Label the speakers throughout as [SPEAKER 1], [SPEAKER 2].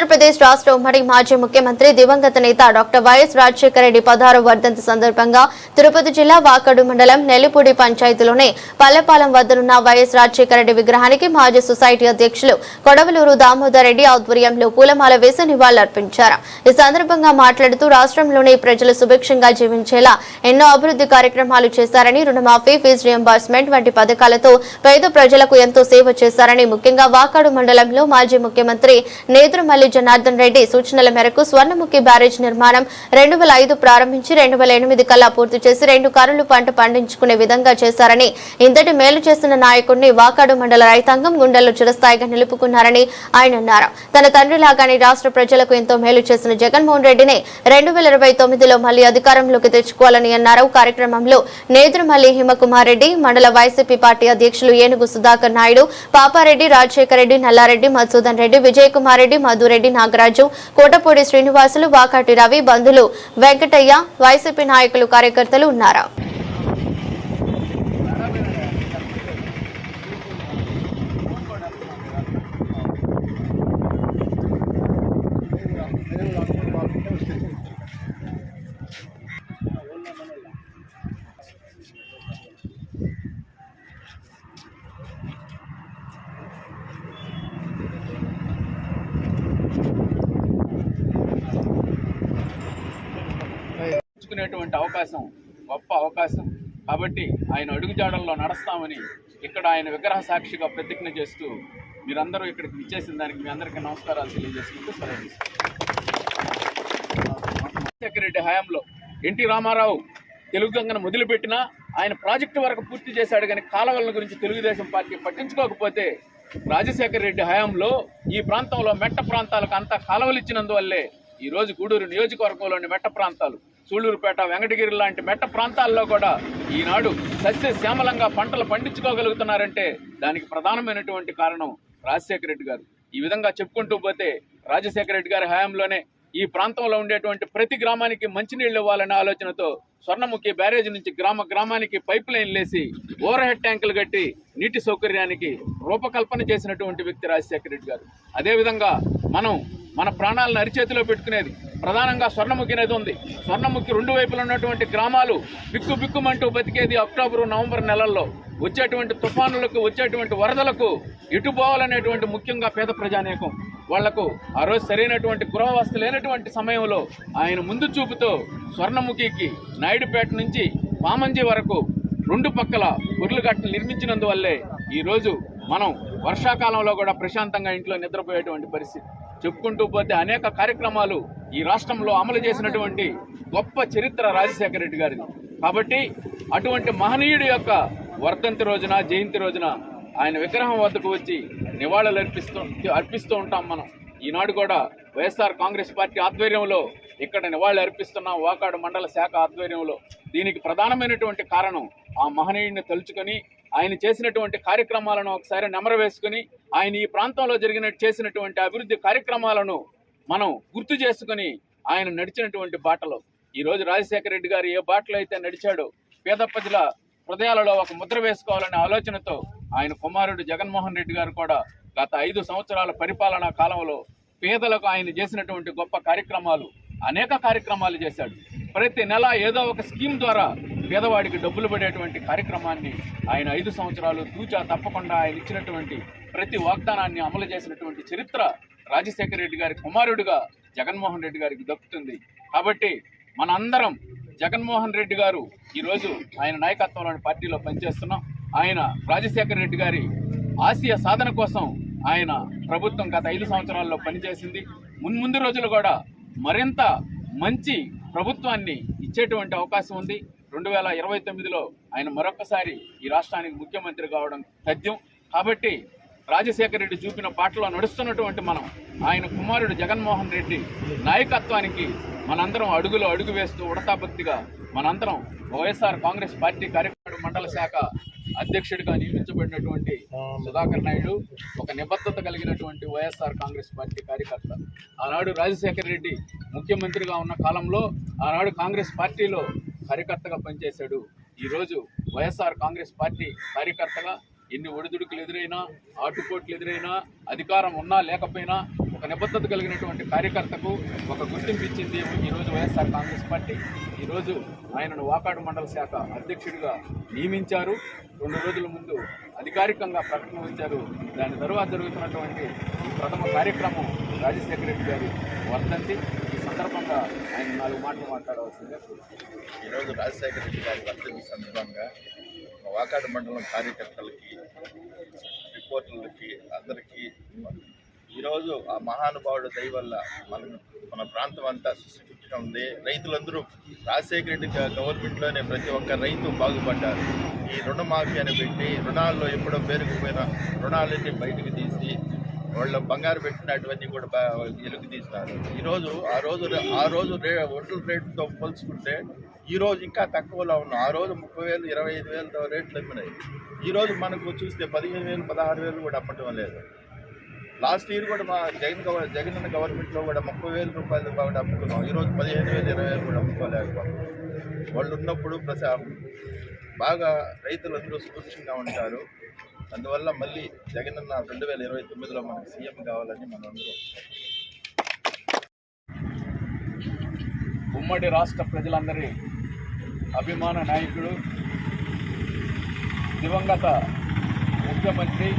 [SPEAKER 1] ఆంధ్రప్రదేశ్ రాష్ట్ర ఉమ్మడి మాజీ ముఖ్యమంత్రి దివంగత నేత డాక్టర్ వైఎస్ రాజశేఖర రెడ్డి పదహారు వర్ధంతి సందర్భంగా తిరుపతి జిల్లా వాకడు మండలం నెల్లిపూడి పంచాయతీలోని పల్లెపాలెం వద్దనున్న వైఎస్ రాజశేఖర రెడ్డి విగ్రహానికి మాజీ సొసైటీ అధ్యక్షులు కొడవలూరు దామోదర్ రెడ్డి ఆధ్వర్యంలో పూలమాల వేసి నివాళులర్పించారు. ఈ సందర్భంగా మాట్లాడుతూ రాష్ట్రంలోని ప్రజలు సుభిక్షంగా జీవించేలా ఎన్నో అభివృద్ధి కార్యక్రమాలు చేశారని రుణమాఫీ ఫీజు రియంబర్స్మెంట్ వంటి పథకాలతో పేద ప్రజలకు ఎంతో సేవ చేశారని ముఖ్యంగా వాకాడు మండలంలో మాజీ ముఖ్యమంత్రి నేదురుమల్లి జనార్దన్ రెడ్డి సూచనల మేరకు స్వర్ణముఖి బ్యారేజ్ నిర్మాణం రెండు వేల ఐదు ప్రారంభించి రెండు వేల ఎనిమిది కల్లా పూర్తి చేసి రెండు కర్రలు పంట పండించుకునే విధంగా చేశారని ఇంతటి మేలు చేసిన నాయకుడిని వాకాడు మండల రైతాంగం గుండెల్లో చిరస్థాయిగా నిలుపుకున్నారని ఆయన అన్నారు. తన తండ్రిలాగానే రాష్ట్ర ప్రజలకు ఎంతో మేలు చేసిన జగన్మోహన్ రెడ్డిని రెండు వేల ఇరవై తొమ్మిదిలో మళ్ళీ అధికారంలోకి తెచ్చుకోవాలని అన్నారు. కార్యక్రమంలో నేదురుమల్లి హిమకుమార్ రెడ్డి మండల వైసీపీ పార్టీ అధ్యక్షులు ఏనుగు సుధాకర్ నాయుడు పాపారెడ్డి రాజశేఖర రెడ్డి నల్లారెడ్డి మధుసూదన్ రెడ్డి విజయ్ కుమార్ రెడ్డి మధురెడ్డి నాగరాజు కోటపూడి శ్రీనివాసులు వాకాటి రవి బంధులు వెంకటయ్య వైసీపీ నాయకులు కార్యకర్తలు ఉన్నారు.
[SPEAKER 2] నేర్చుకునేటువంటి అవకాశం గొప్ప అవకాశం. కాబట్టి ఆయన అడుగుజాడల్లో నడుస్తామని ఇక్కడ ఆయన విగ్రహ సాక్షిగా ప్రతిజ్ఞ చేస్తూ మీరందరూ ఇక్కడికి విచ్చేసిన దానికి మీ అందరికీ నమస్కారాలు తెలియజేసుకుంటూ సరైన రాజశేఖర రెడ్డి హయాంలో ఎన్టీ రామారావు తెలుగు గంగను మొదలుపెట్టినా ఆయన ప్రాజెక్టు వరకు పూర్తి చేశాడు కానీ కాలవల గురించి తెలుగుదేశం పార్టీ పట్టించుకోకపోతే రాజశేఖర రెడ్డి హయాంలో ఈ ప్రాంతంలో మెట్ట ప్రాంతాలకు అంతా ఇచ్చినందువల్లే ఈరోజు గూడూరు నియోజకవర్గంలోని మెట్ట ప్రాంతాలు సూళ్ళూరుపేట వెంకటగిరి లాంటి మెట్ట ప్రాంతాల్లో కూడా ఈనాడు సస్య శ్యామలంగా పంటలు పండించుకోగలుగుతున్నారంటే దానికి ప్రధానమైనటువంటి కారణం రాజశేఖర రెడ్డి గారు. ఈ విధంగా చెప్పుకుంటూ పోతే రాజశేఖర రెడ్డి గారి హయాంలోనే ఈ ప్రాంతంలో ఉండేటువంటి ప్రతి గ్రామానికి మంచినీళ్ళు ఇవ్వాలనే ఆలోచనతో స్వర్ణముఖి బ్యారేజ్ నుంచి గ్రామ గ్రామానికి పైప్ లైన్ లేసి ఓవర్ హెడ్ ట్యాంకులు కట్టి నీటి సౌకర్యానికి రూపకల్పన చేసినటువంటి వ్యక్తి రాజశేఖర రెడ్డి గారు. అదేవిధంగా మనం మన ప్రాణాలను అరిచేతిలో పెట్టుకునేది ప్రధానంగా స్వర్ణముఖి నది ఉంది. స్వర్ణముఖి రెండు వైపులు ఉన్నటువంటి గ్రామాలు బిక్కు బిక్కుమంటూ బతికేది అక్టోబరు నవంబర్ నెలల్లో వచ్చేటువంటి తుఫానులకు వచ్చేటువంటి వరదలకు ఎటు పోవాలనేటువంటి ముఖ్యంగా పేద ప్రజానేకం. వాళ్ళకు ఆ రోజు సరైనటువంటి గృహవస్థ లేనటువంటి సమయంలో ఆయన ముందు చూపుతో స్వర్ణముఖికి నాయుడుపేట నుంచి పామంజి వరకు రెండు పక్కల ఉర్లుగట్టలు నిర్మించినందువల్లే ఈరోజు మనం వర్షాకాలంలో కూడా ప్రశాంతంగా ఇంట్లో నిద్రపోయేటువంటి పరిస్థితి. చెప్పుకుంటూ పోతే అనేక కార్యక్రమాలు ఈ రాష్ట్రంలో అమలు చేసినటువంటి గొప్ప చరిత్ర రాజశేఖర రెడ్డి గారిది. కాబట్టి అటువంటి మహనీయుడి యొక్క వర్ధంతి రోజున జయంతి రోజున ఆయన విగ్రహం వద్దకు వచ్చి నివాళులు అర్పిస్తూ అర్పిస్తూ ఉంటాం మనం. ఈనాడు కూడా వైఎస్ఆర్ కాంగ్రెస్ పార్టీ ఆధ్వర్యంలో ఇక్కడ నివాళులు అర్పిస్తున్నాం వాకాడు మండల శాఖ ఆధ్వర్యంలో. దీనికి ప్రధానమైనటువంటి కారణం ఆ మహనీయుడిని తలుచుకొని ఆయన చేసినటువంటి కార్యక్రమాలను ఒకసారి నెమర వేసుకుని ఆయన ఈ ప్రాంతంలో జరిగిన చేసినటువంటి అభివృద్ధి కార్యక్రమాలను మనం గుర్తు చేసుకుని ఆయన నడిచినటువంటి బాటలో. ఈరోజు రాజశేఖర రెడ్డి గారు ఏ బాటలో అయితే నడిచాడో పేద ప్రజల హృదయాలలో ఒక ముద్ర వేసుకోవాలనే ఆలోచనతో ఆయన కుమారుడు జగన్మోహన్ రెడ్డి గారు కూడా గత ఐదు సంవత్సరాల పరిపాలనా కాలంలో పేదలకు ఆయన చేసినటువంటి గొప్ప కార్యక్రమాలు అనేక కార్యక్రమాలు చేశాడు. ప్రతి నెల ఏదో ఒక స్కీమ్ ద్వారా పేదవాడికి డబ్బులు పడేటువంటి కార్యక్రమాన్ని ఆయన ఐదు సంవత్సరాలు తూచా తప్పకుండా ఆయన ఇచ్చినటువంటి ప్రతి వాగ్దానాన్ని అమలు చేసినటువంటి చరిత్ర రాజశేఖర రెడ్డి గారి కుమారుడిగా జగన్మోహన్ రెడ్డి గారికి దక్కుతుంది. కాబట్టి మనందరం జగన్మోహన్ రెడ్డి గారు ఈరోజు ఆయన నాయకత్వంలోని పార్టీలో పనిచేస్తున్నాం. ఆయన రాజశేఖర రెడ్డి గారి ఆసియా సాధన కోసం ఆయన ప్రభుత్వం గత ఐదు సంవత్సరాల్లో పనిచేసింది. మున్ముందు రోజులు కూడా మరింత మంచి ప్రభుత్వాన్ని ఇచ్చేటువంటి అవకాశం ఉంది. రెండు వేల ఇరవై తొమ్మిదిలో ఆయన మరొకసారి ఈ రాష్ట్రానికి ముఖ్యమంత్రి కావడం తథ్యం. కాబట్టి రాజశేఖర రెడ్డి చూపిన బాటలో నడుస్తున్నటువంటి మనం ఆయన కుమారుడు జగన్మోహన్ రెడ్డి నాయకత్వానికి మనందరం అడుగులో అడుగు వేస్తూ ఉడతాభక్తిగా మనందరం వైఎస్ఆర్ కాంగ్రెస్ పార్టీ కార్యక్రమ మండల శాఖ అధ్యక్షుడిగా నియమించబడినటువంటి సుధాకర్ నాయుడు ఒక నిబద్ధత కలిగినటువంటి వైఎస్ఆర్ కాంగ్రెస్ పార్టీ కార్యకర్త. ఆనాడు రాజశేఖర రెడ్డి ముఖ్యమంత్రిగా ఉన్న కాలంలో ఆనాడు కాంగ్రెస్ పార్టీలో కార్యకర్తగా పనిచేశాడు. ఈరోజు వైఎస్ఆర్ కాంగ్రెస్ పార్టీ కార్యకర్తగా ఎన్ని ఒడిదుడుకులు ఎదురైనా ఆటుపోట్లు ఎదురైనా అధికారం ఉన్నా లేకపోయినా ఒక నిబద్ధత కలిగినటువంటి కార్యకర్తకు ఒక గుర్తింపు ఇచ్చింది ఈరోజు వైఎస్ఆర్ కాంగ్రెస్ పార్టీ. ఈరోజు ఆయనను వాకాడు మండల శాఖ అధ్యక్షుడిగా నియమించారు. రెండు రోజుల ముందు అధికారికంగా ప్రకటన ఇచ్చారు దాని తరువాత జరుగుతున్నటువంటి ప్రథమ కార్యక్రమం రాజశేఖర రెడ్డి గారి వర్ధంతి. ఈ సందర్భంగా ఆయన నాలుగు మాటలు మాట్లాడవలసిందే
[SPEAKER 3] ఈరోజు రాజశేఖర రెడ్డి గారి వర్ధంతి సందర్భంగా వాకాడు మండలం కార్యకర్తలకి రిపోర్టర్లకి అందరికీ ఈరోజు ఆ మహానుభావుడు దయ వల్ల మన మన ప్రాంతం అంతా సుస్థితిగా ఉంది. రైతులందరూ రాజశేఖర రెడ్డి గవర్నమెంట్లోనే ప్రతి ఒక్క రైతు బాగుపడ్డారు. ఈ రుణమాఫీ అని పెట్టి రుణాల్లో ఎప్పుడో పేరుకుపోయిన రుణాలన్నీ బయటకు తీసి వాళ్ళ బంగారు పెట్టినటువంటి కూడా వెలుగు తీస్తారు. ఈరోజు ఆ రోజు ఆ రోజు రే ఒడ్ల రేటుతో పోల్చుకుంటే ఈరోజు ఇంకా తక్కువలో ఉన్నాం ఆ రోజు ముప్పై వేలు ఇరవై ఐదు వేలతో రేట్లు అమ్మినాయి. ఈ రోజు మనకు చూస్తే పదిహేను వేలు పదహారు వేలు కూడా అమ్మటం లేదు. లాస్ట్ ఇయర్ కూడా మా జగన్ జగన్ అన్న గవర్నమెంట్లో కూడా ముప్పై వేల రూపాయలు కూడా అమ్ముకున్నాం. ఈరోజు పదిహేను వేలు ఇరవై వేలు కూడా అమ్ముకోలేకపోతున్నాం. వాళ్ళు ఉన్నప్పుడు ప్రసా బాగా రైతులందరూ సుభిక్షంగా ఉంటారు. అందువల్ల మళ్ళీ జగన్ అన్న రెండు వేల ఇరవై తొమ్మిదిలో మనకు సీఎం కావాలని మనందరూ
[SPEAKER 2] ఉమ్మడి రాష్ట్ర ప్రజలందరి అభిమాన నాయకుడు దివంగత ముఖ్యమంత్రి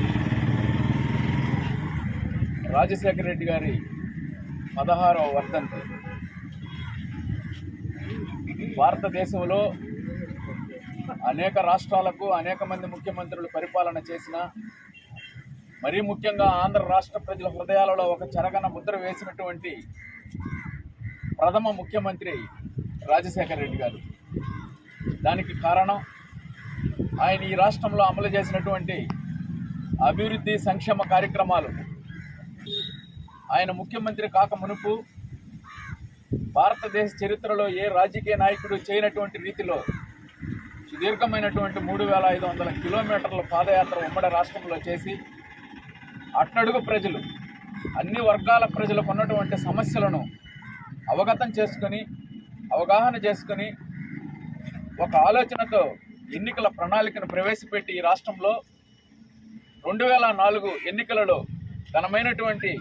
[SPEAKER 2] రాజశేఖర రెడ్డి గారి పదహారవ వర్ధంతి. భారతదేశంలో అనేక రాష్ట్రాలకు అనేక మంది ముఖ్యమంత్రులు పరిపాలన చేసిన మరీ ముఖ్యంగా ఆంధ్ర రాష్ట్ర ప్రజల హృదయాలలో ఒక చెరగన ముద్ర వేసినటువంటి ప్రథమ ముఖ్యమంత్రి రాజశేఖర రెడ్డి గారు. దానికి కారణం ఆయన ఈ రాష్ట్రంలో అమలు చేసినటువంటి అభివృద్ధి సంక్షేమ కార్యక్రమాలు ఆయన ముఖ్యమంత్రి కాక మునుపు భారతదేశ చరిత్రలో ఏ రాజకీయ నాయకుడు చేయనటువంటి రీతిలో సుదీర్ఘమైనటువంటి మూడు వేల ఐదు వందల కిలోమీటర్ల పాదయాత్ర ఉమ్మడి రాష్ట్రంలో చేసి అట్టడుగు ప్రజలు అన్ని వర్గాల ప్రజలకు ఉన్నటువంటి సమస్యలను అవగతం చేసుకొని అవగాహన చేసుకొని ఒక ఆలోచనతో ఎన్నికల ప్రణాళికను ప్రవేశపెట్టి ఈ రాష్ట్రంలో రెండు వేల నాలుగు ఎన్నికలలో ఘనమైనటువంటి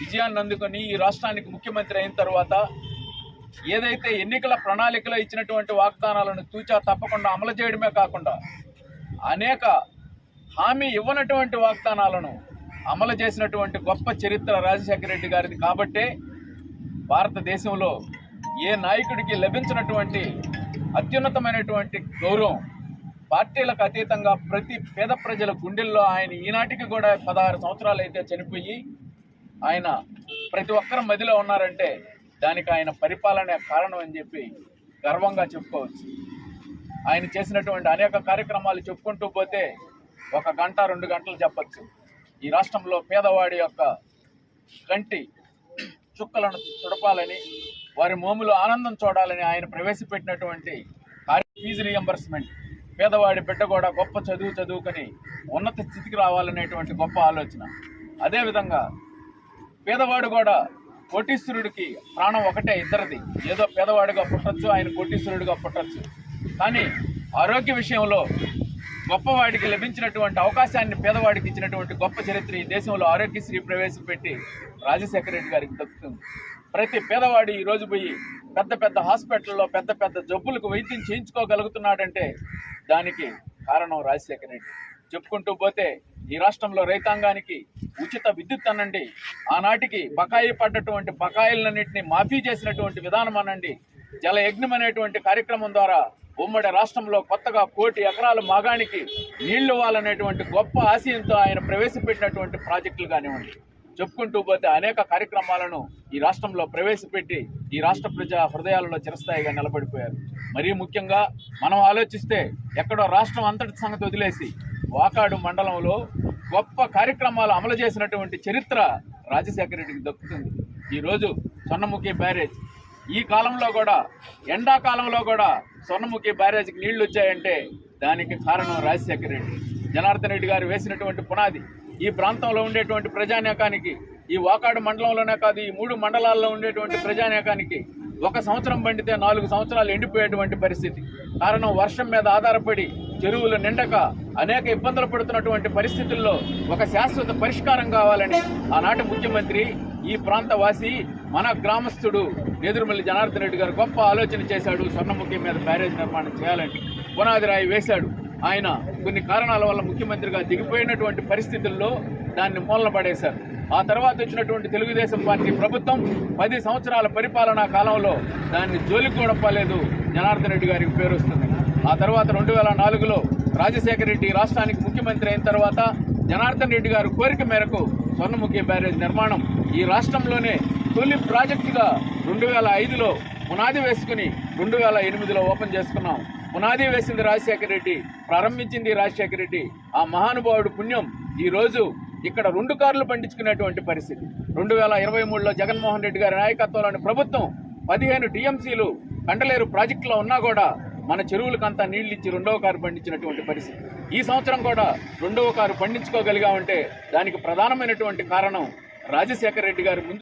[SPEAKER 2] విజయాన్ని అందుకొని ఈ రాష్ట్రానికి ముఖ్యమంత్రి అయిన తర్వాత ఏదైతే ఎన్నికల ప్రణాళికలో ఇచ్చినటువంటి వాగ్దానాలను తూచా తప్పకుండా అమలు చేయడమే కాకుండా అనేక హామీ ఇవ్వనటువంటి వాగ్దానాలను అమలు చేసినటువంటి గొప్ప చరిత్ర రాజశేఖర రెడ్డి గారిది కాబట్టే భారతదేశంలో ఏ నాయకుడికి లభించినటువంటి అత్యున్నతమైనటువంటి గౌరవం పార్టీలకు అతీతంగా ప్రతి పేద ప్రజల గుండెల్లో ఆయన ఈనాటికి కూడా పదహారు సంవత్సరాలు అయితే చనిపోయి ఆయన ప్రతి ఒక్కరి మదిలో ఉన్నారంటే దానికి ఆయన పరిపాలనే కారణం అని చెప్పి గర్వంగా చెప్పుకోవచ్చు. ఆయన చేసినటువంటి అనేక కార్యక్రమాలు చెప్పుకుంటూ పోతే ఒక గంట రెండు గంటలు చెప్పచ్చు. ఈ రాష్ట్రంలో పేదవాడి యొక్క కంటి చుక్కలను చుడపాలని వారి మోములు ఆనందం చూడాలని ఆయన ప్రవేశపెట్టినటువంటి ఫీజు రియంబర్స్మెంట్ పేదవాడి బిడ్డ కూడా గొప్ప చదువు చదువుకొని ఉన్నత స్థితికి రావాలనేటువంటి గొప్ప ఆలోచన. అదేవిధంగా పేదవాడు కూడా కోటీశ్వరుడికి ప్రాణం ఒకటే ఇద్దరిది. ఏదో పేదవాడిగా పుట్టచ్చు ఆయన కోటీశ్వరుడిగా పుట్టచ్చు. కానీ ఆరోగ్య విషయంలో గొప్పవాడికి లభించినటువంటి అవకాశాన్ని పేదవాడికి ఇచ్చినటువంటి గొప్ప చరిత్ర ఈ దేశంలో ఆరోగ్యశ్రీ ప్రవేశపెట్టి రాజశేఖర రెడ్డి గారికి దక్కుతుంది. ప్రతి పేదవాడు ఈరోజు పోయి పెద్ద పెద్ద హాస్పిటల్లో పెద్ద పెద్ద జబ్బులకు వైద్యం చేయించుకోగలుగుతున్నాడంటే దానికి కారణం రాజశేఖర రెడ్డి. చెప్పుకుంటూ పోతే ఈ రాష్ట్రంలో రైతాంగానికి ఉచిత విద్యుత్ అనండి. ఆనాటికి బకాయి పడ్డటువంటి బకాయిలన్నింటినీ మాఫీ చేసినటువంటి విధానం అనండి. జల యజ్ఞం అనేటువంటి కార్యక్రమం ద్వారా ఉమ్మడి రాష్ట్రంలో కొత్తగా కోటి ఎకరాల మాగానికి నీళ్ళు వాలనేటువంటి గొప్ప ఆశయంతో ఆయన ప్రవేశపెట్టినటువంటి ప్రాజెక్టులు కానివ్వండి. చెప్పుకుంటూ పోతే అనేక కార్యక్రమాలను ఈ రాష్ట్రంలో ప్రవేశపెట్టి ఈ రాష్ట్ర ప్రజా హృదయాలలో చిరస్థాయిగా నిలబడిపోయారు. మరీ ముఖ్యంగా మనం ఆలోచిస్తే ఎక్కడో రాష్ట్రం అంతటి సంగతి వదిలేసి వాకాడు మండలంలో గొప్ప కార్యక్రమాలు అమలు చేసినటువంటి చరిత్ర రాజశేఖర రెడ్డికి దక్కుతుంది. ఈరోజు స్వర్ణముఖి బ్యారేజ్. ఈ కాలంలో కూడా ఎండాకాలంలో కూడా స్వర్ణముఖి బ్యారేజ్కి నీళ్ళు వచ్చాయంటే దానికి కారణం రాజశేఖర రెడ్డి. జనార్దన్ రెడ్డి గారు వేసినటువంటి పునాది. ఈ ప్రాంతంలో ఉండేటువంటి ప్రజానేకానికి ఈ వాకాడు మండలంలోనే కాదు ఈ మూడు మండలాల్లో ఉండేటువంటి ప్రజానేకానికి ఒక సంవత్సరం పండితే నాలుగు సంవత్సరాలు ఎండిపోయేటువంటి పరిస్థితి. కారణం వర్షం మీద ఆధారపడి చెరువులు నిండక అనేక ఇబ్బందులు పడుతున్నటువంటి పరిస్థితుల్లో ఒక శాశ్వత పరిష్కారం కావాలని ఆనాటి ముఖ్యమంత్రి ఈ ప్రాంత వాసి మన గ్రామస్తుడు నేదురుమల్లి జనార్దన్ రెడ్డి గారు గొప్ప ఆలోచన చేశాడు. స్వర్ణముఖి మీద బ్యారేజ్ నిర్మాణం చేయాలని పునాది రాయి వేశాడు. ఆయన కొన్ని కారణాల వల్ల ముఖ్యమంత్రిగా దిగిపోయినటువంటి పరిస్థితుల్లో దాన్ని మూలన పడేశారు ఆ తర్వాత వచ్చినటువంటి తెలుగుదేశం పార్టీ ప్రభుత్వం పది సంవత్సరాల పరిపాలనా కాలంలో దాన్ని జోలికి కూడా పోలేదు జనార్దన్ రెడ్డి గారికి పేరు వస్తుంది. ఆ తర్వాత రెండు వేల నాలుగులో రాజశేఖర రెడ్డి రాష్ట్రానికి ముఖ్యమంత్రి అయిన తర్వాత జనార్దన్ రెడ్డి గారు కోరిక మేరకు స్వర్ణముఖి బ్యారేజ్ నిర్మాణం ఈ రాష్ట్రంలోనే తొలి ప్రాజెక్టుగా రెండు వేల ఐదులో పునాది వేసుకుని రెండు వేల ఎనిమిదిలో ఓపెన్ చేసుకున్నాం. పునాది వేసింది రాజశేఖర రెడ్డి ప్రారంభించింది రాజశేఖర రెడ్డి. ఆ మహానుభావుడు పుణ్యం ఈ రోజు ఇక్కడ రెండు కార్లు పండించుకునేటువంటి పరిస్థితి. రెండు వేల ఇరవై మూడులో జగన్మోహన్ రెడ్డి గారి నాయకత్వంలోని ప్రభుత్వం పదిహేను టీఎంసీలు కండలేరు ప్రాజెక్టులో ఉన్నా కూడా మన చెరువులకంతా నీళ్ళు ఇచ్చి రెండవ కారు పండించినటువంటి పరిస్థితి. ఈ సంవత్సరం కూడా రెండవ కారు పండించుకోగలిగామంటే దానికి ప్రధానమైనటువంటి కారణం రాజశేఖర రెడ్డి గారి ముందు